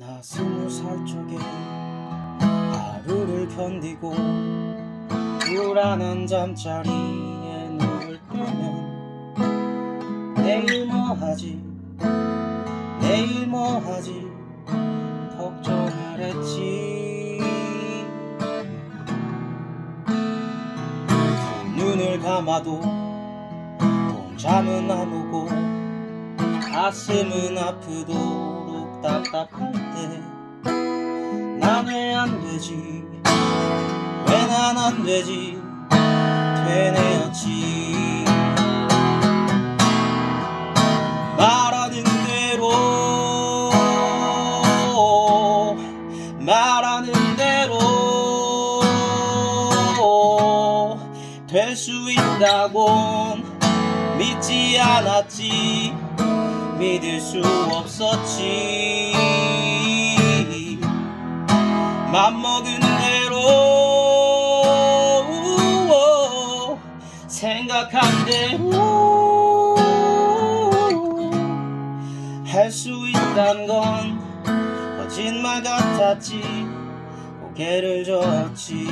나 스무 살 적에 하루를 견디고 불안한 잠자리에 누울 때면 내일 뭐 하지? 내일 뭐 하지? 걱정을 했지. 눈을 감아도 잠은 안 오고 가슴은 아프도록 답답할 때 난 왜 안 되지. 왜 난 안 되지? 되뇌었지. 말하는 대로 말하는 대로 될 수 있다곤 믿지 않았지 믿을 수 없었지. 맘먹은 대로 생각한 대로 할 수 있단 건 거짓말 같았지. 고개를 젓지